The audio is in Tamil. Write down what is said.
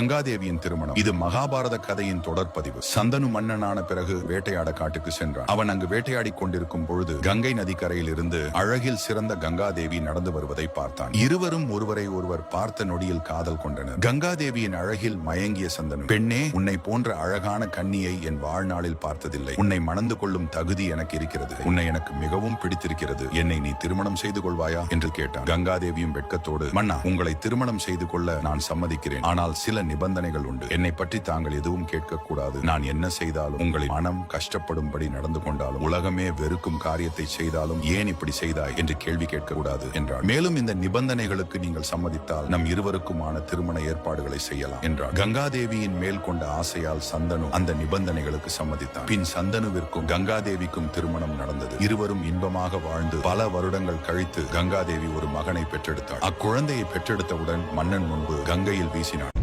கங்காதேவியின் திருமணம். இது மகாபாரத கதையின் தொடர்பதிவு சந்தனு மன்னனான பிறகு வேட்டையாட காட்டுக்கு சென்றான். அவன் அங்கு வேட்டையாடி கொண்டிருக்கும் பொழுது கங்கை நதிக்கரையில் இருந்து அழகில் சிறந்த கங்காதேவி நடந்து வருவதை பார்த்தான். இருவரும் ஒருவரை ஒருவர் பார்த்த நொடியில் காதல் கொண்டனர். கங்காதேவியின் அழகில் மயங்கிய சந்தனு பெண்ணே உன்னை போன்ற அழகான கண்ணியை என் வாழ்நாளில் பார்த்ததில்லை. உன்னை மணந்து கொள்ளும் தகுதி எனக்கு இருக்கிறது. உன்னை எனக்கு மிகவும் பிடித்திருக்கிறது. என்னை நீ திருமணம் செய்து கொள்வாயா? என்று கேட்டான். கங்காதேவியும் வெட்கத்தோடு மன்னா உங்களை திருமணம் செய்து கொள்ள நான் சம்மதிக்கிறேன். ஆனால் சில நிபந்தனைகள் உண்டு. என்னை பற்றி தாங்கள் எதுவும் கேட்கக்கூடாது. நான் என்ன செய்தாலும் உங்களின் மனம் கஷ்டப்படும்படி நடந்து கொண்டாலும் உலகமே வெறுக்கும் காரியத்தை செய்தாலும் ஏன் இப்படி செய்தாய் என்று கேள்வி கேட்கக்கூடாது என்றார் மேலும் இந்த நிபந்தனைகளுக்கு நீங்கள் சம்மதித்தால் நம் இருவருக்குமான திருமண ஏற்பாடுகளை செய்யலாம் என்றார் கங்காதேவியின் மேல் கொண்ட ஆசையால் சந்தனு அந்த நிபந்தனைகளுக்கு சம்மதித்தான். பின் சந்தனுவிற்கும் கங்காதேவிக்கும் திருமணம் நடந்தது. இருவரும் இன்பமாக வாழ்ந்து பல வருடங்கள் கழித்து கங்காதேவி ஒரு மகனை பெற்றெடுத்தார் அக்குழந்தையை பெற்றெடுத்தவுடன் மன்னன் முன்பு கங்கையில் வீசினாள்